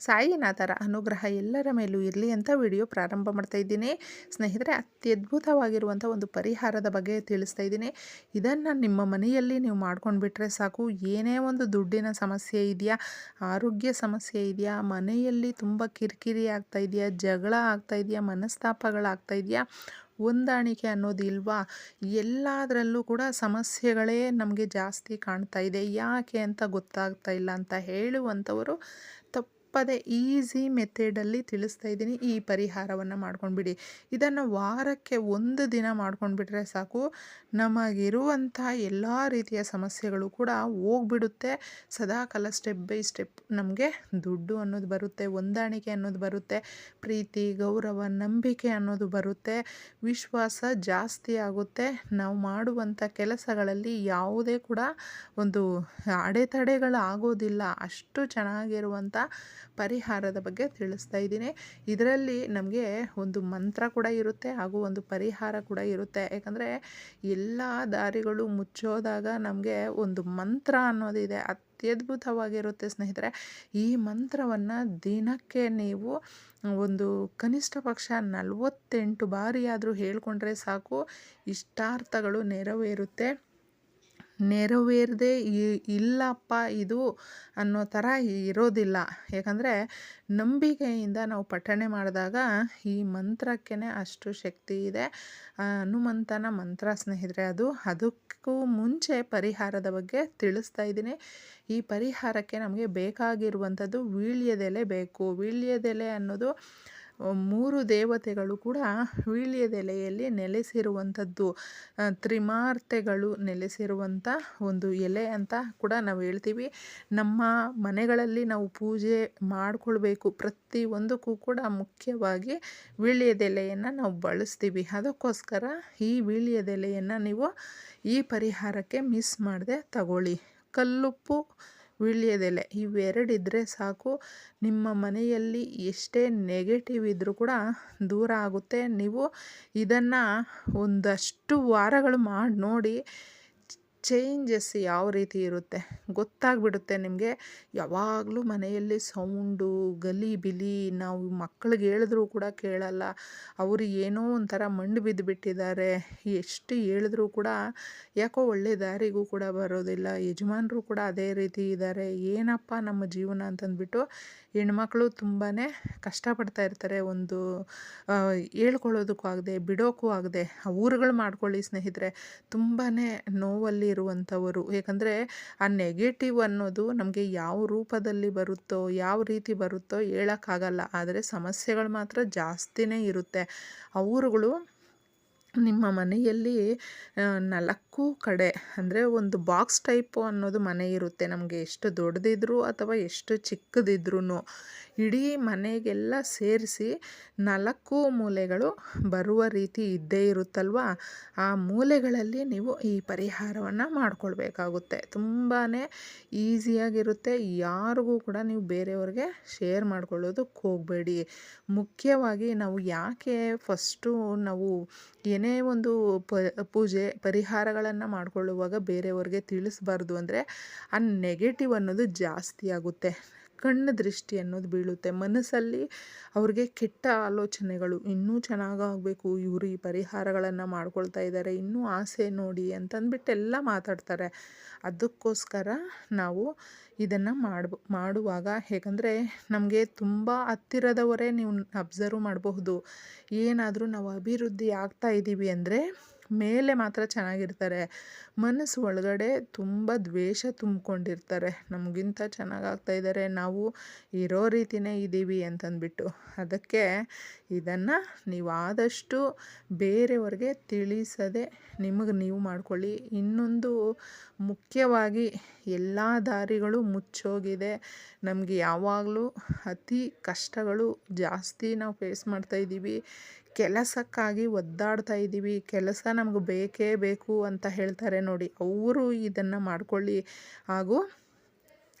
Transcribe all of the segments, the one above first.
ಸಾಯಿನಾಥರ ಅನುಗ್ರಹ ಎಲ್ಲರ ಮೇಲೂ ಇರಲಿ ಅಂತ ವಿಡಿಯೋ ಪ್ರಾರಂಭ ಮಾಡ್ತಾ ಇದ್ದೀನಿ. ಸ್ನೇಹಿತರೆ, ಅತ್ಯದ್ಭುತವಾಗಿರುವಂಥ ಒಂದು ಪರಿಹಾರದ ಬಗ್ಗೆ ತಿಳಿಸ್ತಾ ಇದ್ದೀನಿ. ಇದನ್ನು ನಿಮ್ಮ ಮನೆಯಲ್ಲಿ ನೀವು ಮಾಡ್ಕೊಂಡು ಬಿಟ್ಟರೆ ಸಾಕು. ಏನೇ ಒಂದು ದುಡ್ಡಿನ ಸಮಸ್ಯೆ ಇದೆಯಾ, ಆರೋಗ್ಯ ಸಮಸ್ಯೆ ಇದೆಯಾ, ಮನೆಯಲ್ಲಿ ತುಂಬ ಕಿರಿಕಿರಿ ಆಗ್ತಾ ಇದೆಯಾ, ಜಗಳ ಆಗ್ತಾ ಇದೆಯಾ ಮನಸ್ತಾಪಗಳಾಗ್ತಾ ಇದೆಯಾ, ಹೊಂದಾಣಿಕೆ ಅನ್ನೋದು ಇಲ್ವಾ? ಎಲ್ಲದರಲ್ಲೂ ಕೂಡ ಸಮಸ್ಯೆಗಳೇ ನಮಗೆ ಜಾಸ್ತಿ ಕಾಣ್ತಾ ಇದೆ. ಯಾಕೆ ಅಂತ ಗೊತ್ತಾಗ್ತಾ ಇಲ್ಲ ಅಂತ ಹೇಳುವಂಥವರು ತಪ್ಪದೆ ಈಸಿ ಮೆಥಡಲ್ಲಿ ತಿಳಿಸ್ತಾ ಇದ್ದೀನಿ. ಈ ಪರಿಹಾರವನ್ನು ಮಾಡ್ಕೊಂಡ್ಬಿಡಿ. ಇದನ್ನು ವಾರಕ್ಕೆ ಒಂದು ದಿನ ಮಾಡ್ಕೊಂಡ್ಬಿಟ್ರೆ ಸಾಕು. ನಮಗಿರುವಂಥ ಎಲ್ಲ ರೀತಿಯ ಸಮಸ್ಯೆಗಳು ಕೂಡ ಹೋಗ್ಬಿಡುತ್ತೆ. ಸದಾಕಾಲ ಸ್ಟೆಪ್ ಬೈ ಸ್ಟೆಪ್ ನಮಗೆ ದುಡ್ಡು ಅನ್ನೋದು ಬರುತ್ತೆ, ಹೊಂದಾಣಿಕೆ ಅನ್ನೋದು ಬರುತ್ತೆ, ಪ್ರೀತಿ, ಗೌರವ, ನಂಬಿಕೆ ಅನ್ನೋದು ಬರುತ್ತೆ, ವಿಶ್ವಾಸ ಜಾಸ್ತಿ ಆಗುತ್ತೆ. ನಾವು ಮಾಡುವಂಥ ಕೆಲಸಗಳಲ್ಲಿ ಯಾವುದೇ ಕೂಡ ಒಂದು ಅಡೆತಡೆಗಳಾಗೋದಿಲ್ಲ. ಅಷ್ಟು ಚೆನ್ನಾಗಿರುವಂಥ ಪರಿಹಾರದ ಬಗ್ಗೆ ತಿಳಿಸ್ತಾ ಇದ್ದೀನಿ. ಇದರಲ್ಲಿ ನಮಗೆ ಒಂದು ಮಂತ್ರ ಕೂಡ ಇರುತ್ತೆ, ಹಾಗೂ ಒಂದು ಪರಿಹಾರ ಕೂಡ ಇರುತ್ತೆ. ಯಾಕಂದರೆ ಎಲ್ಲ ದಾರಿಗಳು ಮುಚ್ಚೋದಾಗ ನಮಗೆ ಒಂದು ಮಂತ್ರ ಅನ್ನೋದಿದೆ ಅತ್ಯದ್ಭುತವಾಗಿರುತ್ತೆ ಸ್ನೇಹಿತರೆ, ಈ ಮಂತ್ರವನ್ನು ದಿನಕ್ಕೆ ನೀವು ಒಂದು ಕನಿಷ್ಠ ಪಕ್ಷ ನಲವತ್ತೆಂಟು ಬಾರಿಯಾದರೂ ಹೇಳ್ಕೊಂಡ್ರೆ ಸಾಕು. ಇಷ್ಟಾರ್ಥಗಳು ನೆರವೇರುತ್ತೆ. ನೆರವೇರದೆ ಇಲ್ಲಪ್ಪ ಇದು ಅನ್ನೋ ಥರ ಇರೋದಿಲ್ಲ. ಯಾಕಂದರೆ ನಂಬಿಕೆಯಿಂದ ನಾವು ಪಠಣೆ ಮಾಡಿದಾಗ ಈ ಮಂತ್ರಕ್ಕೇ ಅಷ್ಟು ಶಕ್ತಿ ಇದೆ. ಹನುಮಂತನ ಮಂತ್ರ ಸ್ನೇಹಿತರೆ, ಅದು ಅದಕ್ಕೂ ಮುಂಚೆ ಪರಿಹಾರದ ಬಗ್ಗೆ ತಿಳಿಸ್ತಾ ಇದ್ದೀನಿ. ಈ ಪರಿಹಾರಕ್ಕೆ ನಮಗೆ ಬೇಕಾಗಿರುವಂಥದ್ದು ವೀಳ್ಯದೆಲೆ ಬೇಕು. ವೀಳ್ಯದೆಲೆ ಅನ್ನೋದು ಮೂರು ದೇವತೆಗಳು ಕೂಡ ವೀಳ್ಯದೆಲೆಯಲ್ಲಿ ನೆಲೆಸಿರುವಂಥದ್ದು. ತ್ರಿಮಾರ್ತೆಗಳು ನೆಲೆಸಿರುವಂಥ ಒಂದು ಎಲೆ ಅಂತ ಕೂಡ ನಾವು ಹೇಳ್ತೀವಿ. ನಮ್ಮ ಮನೆಗಳಲ್ಲಿ ನಾವು ಪೂಜೆ ಮಾಡಿಕೊಳ್ಬೇಕು. ಪ್ರತಿಯೊಂದಕ್ಕೂ ಕೂಡ ಮುಖ್ಯವಾಗಿ ವೀಳ್ಯದೆಲೆಯನ್ನು ನಾವು ಬಳಸ್ತೀವಿ. ಅದಕ್ಕೋಸ್ಕರ ಈ ವೀಳ್ಯದೆಲೆಯನ್ನು ನೀವು ಈ ಪರಿಹಾರಕ್ಕೆ ಮಿಸ್ ಮಾಡದೆ ತಗೊಳ್ಳಿ. ಕಲ್ಲುಪ್ಪು ವೀಳ್ಯದೆಲೆ ಇವೆರಡಿದ್ದರೆ ಸಾಕು. ನಿಮ್ಮ ಮನೆಯಲ್ಲಿ ಎಷ್ಟೇ ನೆಗೆಟಿವ್ ಇದ್ದರೂ ಕೂಡ ದೂರ ಆಗುತ್ತೆ. ನೀವು ಇದನ್ನು ಒಂದಷ್ಟು ವಾರಗಳು ಮಾಡಿ ನೋಡಿ ಚೇಂಜಸ್ ಯಾವ ರೀತಿ ಇರುತ್ತೆ? ಗೊತ್ತಾಗ್ಬಿಡುತ್ತೆ ನಿಮಗೆ? ಯಾವಾಗಲೂ ಮನೆಯಲ್ಲಿ ಸೌಂಡು, ಗಲಿ ಬಿಲಿ ನಾವು ಮಕ್ಕಳಿಗೆ ಹೇಳಿದ್ರೂ ಕೂಡ ಕೇಳಲ್ಲ. ಅವರು ಏನೋ ಒಂಥರ ಮಂಡು ಬಿದ್ದು ಬಿಟ್ಟಿದ್ದಾರೆ. ಎಷ್ಟು ಹೇಳಿದ್ರೂ ಕೂಡ ಯಾಕೋ ಒಳ್ಳೆ ದಾರಿಗೂ ಕೂಡ ಬರೋದಿಲ್ಲ. ಯಜಮಾನರು ಕೂಡ ಅದೇ ರೀತಿ ಇದ್ದಾರೆ. ಏನಪ್ಪ ನಮ್ಮ ಜೀವನ ಅಂತಂದ್ಬಿಟ್ಟು ಹೆಣ್ಮಕ್ಳು ತುಂಬಾ ಕಷ್ಟಪಡ್ತಾ ಇರ್ತಾರೆ. ಒಂದು ಹೇಳ್ಕೊಳ್ಳೋದಕ್ಕೂ ಆಗದೆ, ಬಿಡೋಕ್ಕೂ ಆಗದೆ ಊರುಗಳು ಮಾಡ್ಕೊಳ್ಳಿ ಸ್ನೇಹಿತರೆ. ತುಂಬಾ ನೋವಲ್ಲಿ ಇರುವಂಥವರು. ಏಕೆಂದರೆ ಆ ನೆಗೆಟಿವ್ ಅನ್ನೋದು ನಮಗೆ ಯಾವ ರೂಪದಲ್ಲಿ ಬರುತ್ತೋ, ಯಾವ ರೀತಿ ಬರುತ್ತೋ ಹೇಳೋಕ್ಕಾಗಲ್ಲ. ಆದರೆ ಸಮಸ್ಯೆಗಳು ಮಾತ್ರ ಜಾಸ್ತಿನೇ ಇರುತ್ತೆ. ಅವರುಗಳು ನಿಮ್ಮ ಮನೆಯಲ್ಲಿ ನಾಲ್ಕು ಕಡೆ ಅಂದರೆ ಒಂದು ಬಾಕ್ಸ್ ಟೈಪು ಅನ್ನೋದು ಮನೆ ಇರುತ್ತೆ. ನಮಗೆ ಎಷ್ಟು ದೊಡ್ಡದಿದ್ರು ಅಥವಾ ಎಷ್ಟು ಚಿಕ್ಕದಿದ್ರೂ ಇಡೀ ಮನೆಗೆಲ್ಲ ಸೇರಿಸಿ ನಾಲ್ಕು ಮೂಲೆಗಳು ಬರುವ ರೀತಿ ಇದ್ದೇ ಇರುತ್ತಲ್ವ? ಆ ಮೂಲೆಗಳಲ್ಲಿ ನೀವು ಈ ಪರಿಹಾರವನ್ನು ಮಾಡಿಕೊಳ್ಬೇಕಾಗುತ್ತೆ. ತುಂಬಾ ಈಸಿಯಾಗಿರುತ್ತೆ. ಯಾರಿಗೂ ಕೂಡ ನೀವು ಬೇರೆಯವ್ರಿಗೆ ಶೇರ್ ಮಾಡ್ಕೊಳ್ಳೋದಕ್ಕೆ ಹೋಗಬೇಡಿ. ಮುಖ್ಯವಾಗಿ ನಾವು ಯಾಕೆ ಫಸ್ಟು ನಾವು ಒಂದು ಪ ಪೂಜೆ ಪರಿಹಾರಗಳನ್ನು ಮಾಡಿಕೊಳ್ಳುವಾಗ ಬೇರೆಯವ್ರಿಗೆ ತಿಳಿಸ್ಬಾರ್ದು ಅಂದರೆ ಆ ನೆಗೆಟಿವ್ ಅನ್ನೋದು ಜಾಸ್ತಿ ಆಗುತ್ತೆ. ಕಣ್ಣು ದೃಷ್ಟಿ ಅನ್ನೋದು ಬೀಳುತ್ತೆ. ಮನಸ್ಸಲ್ಲಿ ಅವ್ರಿಗೆ ಕೆಟ್ಟ ಆಲೋಚನೆಗಳು ಇನ್ನೂ ಚೆನ್ನಾಗಾಗಬೇಕು, ಇವರು ಈ ಪರಿಹಾರಗಳನ್ನು ಮಾಡ್ಕೊಳ್ತಾ ಇದ್ದಾರೆ ಇನ್ನೂ ಆಸೆ ನೋಡಿ ಅಂತಂದ್ಬಿಟ್ಟು ಎಲ್ಲ ಮಾತಾಡ್ತಾರೆ. ಅದಕ್ಕೋಸ್ಕರ ನಾವು ಇದನ್ನು ಮಾಡ್ಬ, ಮಾಡುವಾಗ ಹೇಗಂದರೆ ನಮಗೆ ತುಂಬ ಹತ್ತಿರದವರೇ ನೀವು ಅಬ್ಸರ್ವ್ ಮಾಡಬಹುದು. ಏನಾದರೂ ನಾವು ಅಭಿವೃದ್ಧಿ ಆಗ್ತಾ ಇದ್ದೀವಿ ಅಂದರೆ ಮೇಲೆ ಮಾತ್ರ ಚೆನ್ನಾಗಿರ್ತಾರೆ. ಮನಸ್ಸು ಒಳಗಡೆ ತುಂಬ ದ್ವೇಷ ತುಂಬಿಕೊಂಡಿರ್ತಾರೆ. ನಮಗಿಂತ ಚೆನ್ನಾಗಿ ಇದ್ದಾರೆ ನಾವು ಇರೋ ರೀತಿನೇ ಇದ್ದೀವಿ ಅಂತಂದ್ಬಿಟ್ಟು. ಅದಕ್ಕೆ ಇದನ್ನು ನೀವು ಆದಷ್ಟು ಬೇರೆಯವ್ರಿಗೆ ತಿಳಿಸದೆ ನಿಮಗೆ ನೀವು ಮಾಡ್ಕೊಳ್ಳಿ. ಇನ್ನೊಂದು ಮುಖ್ಯವಾಗಿ ಎಲ್ಲ ದಾರಿಗಳು ಮುಚ್ಚೋಗಿದೆ. ನಮಗೆ ಯಾವಾಗಲೂ ಅತಿ ಕಷ್ಟಗಳು ಜಾಸ್ತಿ ನಾವು ಫೇಸ್ ಮಾಡ್ತಾಯಿದ್ದೀವಿ ಕೆಲಸಕ್ಕಾಗಿ ಒದ್ದಾಡ್ತಾ ಇದ್ದೀವಿ, ಕೆಲಸ ನಮಗೆ ಬೇಕೇ ಬೇಕು ಅಂತ ಹೇಳ್ತಾರೆ ನೋಡಿ. ಅವರು ಇದನ್ನು ಮಾಡ್ಕೊಳ್ಳಿ ಹಾಗೂ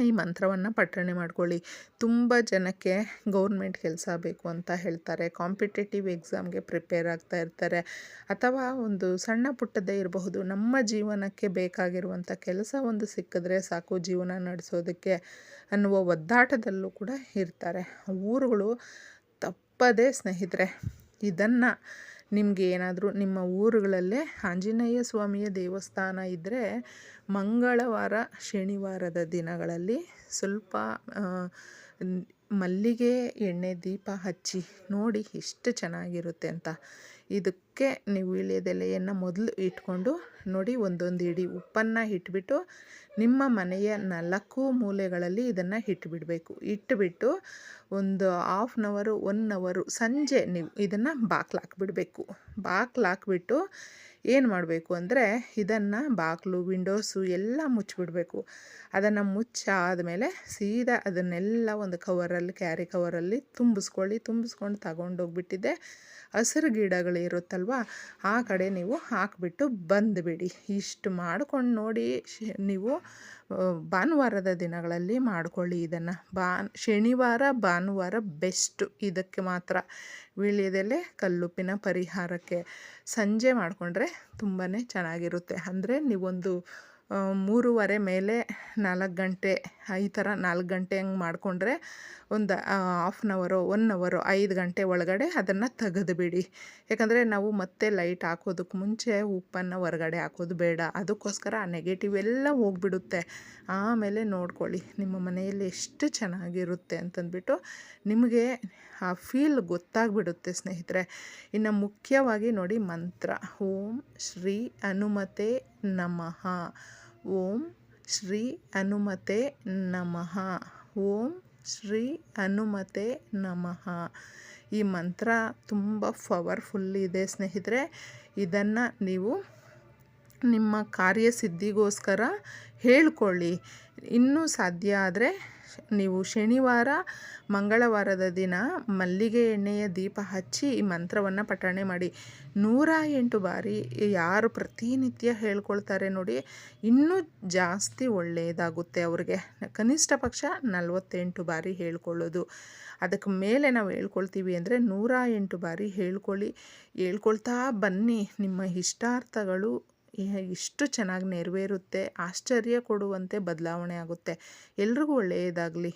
ಈ ಮಂತ್ರವನ್ನು ಪಠಣೆ ಮಾಡ್ಕೊಳ್ಳಿ. ತುಂಬ ಜನಕ್ಕೆ ಗೌರ್ಮೆಂಟ್ ಕೆಲಸ ಬೇಕು ಅಂತ ಹೇಳ್ತಾರೆ. ಕಾಂಪಿಟೇಟಿವ್ ಎಕ್ಸಾಮ್ಗೆ ಪ್ರಿಪೇರ್ ಆಗ್ತಾ ಇರ್ತಾರೆ. ಅಥವಾ ಒಂದು ಸಣ್ಣ ಪುಟ್ಟದೇ ಇರಬಹುದು. ನಮ್ಮ ಜೀವನಕ್ಕೆ ಬೇಕಾಗಿರುವಂಥ ಕೆಲಸ ಒಂದು ಸಿಕ್ಕಿದ್ರೆ ಸಾಕು ಜೀವನ ನಡೆಸೋದಕ್ಕೆ ಅನ್ನುವ ಒದ್ದಾಟದಲ್ಲೂ ಕೂಡ ಇರ್ತಾರೆ. ಊರುಗಳು ತಪ್ಪದೇ ಸ್ನೇಹಿತರೆ ಇದನ್ನು ನಿಮಗೆ ಏನಾದರೂ ನಿಮ್ಮ ಊರುಗಳಲ್ಲೇ ಆಂಜನೇಯ ಸ್ವಾಮಿಯ ದೇವಸ್ಥಾನ ಇದ್ದರೆ ಮಂಗಳವಾರ, ಶನಿವಾರದ ದಿನಗಳಲ್ಲಿ ಸ್ವಲ್ಪ ಮಲ್ಲಿಗೆ ಎಣ್ಣೆ ದೀಪ ಹಚ್ಚಿ ನೋಡಿ ಎಷ್ಟು ಚೆನ್ನಾಗಿರುತ್ತೆ ಅಂತ. ಇದಕ್ಕೆ ನೀವು ವೀಳ್ಯದೆಲೆಯನ್ನು ಮೊದಲು ಇಟ್ಕೊಂಡು ನೋಡಿ ಒಂದೊಂದು ಇಡೀ ಉಪ್ಪನ್ನು ಇಟ್ಬಿಟ್ಟು ನಿಮ್ಮ ಮನೆಯ ನಾಲ್ಕು ಮೂಲೆಗಳಲ್ಲಿ ಇದನ್ನು ಇಟ್ಬಿಡಬೇಕು ಇಟ್ಬಿಟ್ಟು ಒಂದು ಹಾಫ್ ಆನ್ ಅವರು ಒನ್ ಅವರು ಸಂಜೆ ನೀವು ಇದನ್ನು ಬಾಕ್ಲಾಕ್ಬಿಡಬೇಕು ಬಾಕ್ಲಾಕ್ಬಿಟ್ಟು ಏನು ಮಾಡಬೇಕು ಅಂದರೆ ಇದನ್ನು ಬಾಗಿಲು ವಿಂಡೋಸು ಎಲ್ಲ ಮುಚ್ಚಿಬಿಡಬೇಕು ಅದನ್ನು ಮುಚ್ಚಾದಮೇಲೆ ಸೀದಾ ಅದನ್ನೆಲ್ಲ ಒಂದು ಕವರಲ್ಲಿ ಕ್ಯಾರಿ ಕವರಲ್ಲಿ ತುಂಬಿಸ್ಕೊಳ್ಳಿ, ತುಂಬಿಸ್ಕೊಂಡು ತಗೊಂಡೋಗ್ಬಿಟ್ಟಿದ್ದೆ. ಹಸಿರು ಗಿಡಗಳಿರುತ್ತಲ್ವ ಆ ಕಡೆ ನೀವು ಹಾಕಿಬಿಟ್ಟು ಬಂದುಬಿಡಿ. ಇಷ್ಟು ಮಾಡ್ಕೊಂಡು ನೋಡಿ ನೀವು ಭಾನುವಾರದ ದಿನಗಳಲ್ಲಿ ಮಾಡ್ಕೊಳ್ಳಿ ಇದನ್ನು. ಬಾ, ಶನಿವಾರ, ಭಾನುವಾರ ಬೆಸ್ಟು. ಇದಕ್ಕೆ ಮಾತ್ರ ವೀಳ್ಯದೆಲೆ, ಕಲ್ಲುಪ್ಪಿನ ಪರಿಹಾರಕ್ಕೆ ಸಂಜೆ ಮಾಡಿಕೊಂಡ್ರೆ ತುಂಬಾ ಚೆನ್ನಾಗಿರುತ್ತೆ. ಅಂದರೆ ನೀವೊಂದು ಮೂರುವರೆ ಮೇಲೆ ನಾಲ್ಕು ಗಂಟೆ ಈ ಥರ ನಾಲ್ಕು ಗಂಟೆ ಹಂಗೆ ಮಾಡಿಕೊಂಡ್ರೆ ಒಂದು ಆಫ್ ಆನ್ ಅವರು ಒನ್ ಅವರು ಐದು ಗಂಟೆ ಒಳಗಡೆ ಅದನ್ನು ತೆಗೆದುಬಿಡಿ ಯಾಕಂದರೆ ನಾವು ಮತ್ತೆ ಲೈಟ್ ಹಾಕೋದಕ್ಕೆ ಮುಂಚೆ ಉಪ್ಪನ್ನು ಹೊರಗಡೆ ಹಾಕೋದು ಬೇಡ. ಅದಕ್ಕೋಸ್ಕರ ಆ ನೆಗೆಟಿವ್ ಎಲ್ಲ ಹೋಗ್ಬಿಡುತ್ತೆ. ಆಮೇಲೆ ನೋಡ್ಕೊಳ್ಳಿ, ನಿಮ್ಮ ಮನೆಯಲ್ಲಿ ಎಷ್ಟು ಚೆನ್ನಾಗಿರುತ್ತೆ ಅಂತಂದ್ಬಿಟ್ಟು ನಿಮಗೆ ಆ ಫೀಲ್ ಗೊತ್ತಾಗ್ಬಿಡುತ್ತೆ ಸ್ನೇಹಿತರೆ. ಇನ್ನು ಮುಖ್ಯವಾಗಿ ನೋಡಿ ಮಂತ್ರ. ಓಂ ಶ್ರೀ ಹನುಮತೆ ನಮಃ. ಓಂ ಶ್ರೀ ಹನುಮತೆ ನಮಃ. ಓಂ ಶ್ರೀ ಹನುಮತೆ ನಮಃ. ಈ ಮಂತ್ರ ತುಂಬ ಪವರ್ಫುಲ್ ಇದೆ ಸ್ನೇಹಿತರೆ. ಇದನ್ನು ನೀವು ನಿಮ್ಮ ಕಾರ್ಯಸಿದ್ಧಿಗೋಸ್ಕರ ಹೇಳ್ಕೊಳ್ಳಿ. ಇನ್ನೂ ಸಾಧ್ಯ ಆದರೆ ನೀವು ಶನಿವಾರ, ಮಂಗಳವಾರದ ದಿನ ಮಲ್ಲಿಗೆ ಎಣ್ಣೆಯ ದೀಪ ಹಚ್ಚಿ ಈ ಮಂತ್ರವನ್ನು ಪಠಣೆ ಮಾಡಿ. ನೂರ ಎಂಟು ಬಾರಿ ಯಾರು ಪ್ರತಿನಿತ್ಯ ಹೇಳ್ಕೊಳ್ತಾರೆ ನೋಡಿ, ಇನ್ನೂ ಜಾಸ್ತಿ ಒಳ್ಳೆಯದಾಗುತ್ತೆ ಅವ್ರಿಗೆ. ಕನಿಷ್ಠ ಪಕ್ಷ ನಲವತ್ತೆಂಟು ಬಾರಿ ಹೇಳ್ಕೊಳ್ಳೋದು. ಅದಕ್ಕೆ ಮೇಲೆ ನಾವು ಹೇಳ್ಕೊಳ್ತೀವಿ ಅಂದರೆ ನೂರ ಎಂಟು ಬಾರಿ ಹೇಳ್ಕೊಳ್ಳಿ. ಹೇಳ್ಕೊಳ್ತಾ ಬನ್ನಿ. ನಿಮ್ಮ ಇಷ್ಟಾರ್ಥಗಳು ಇಷ್ಟು ಚೆನ್ನಾಗಿ ನೆರವೇರುತ್ತೆ ಆಶ್ಚರ್ಯ ಕೊಡುವಂತೆ ಬದಲಾವಣೆ ಆಗುತ್ತೆ. ಎಲ್ರಿಗೂ ಒಳ್ಳೆಯದಾಗಲಿ.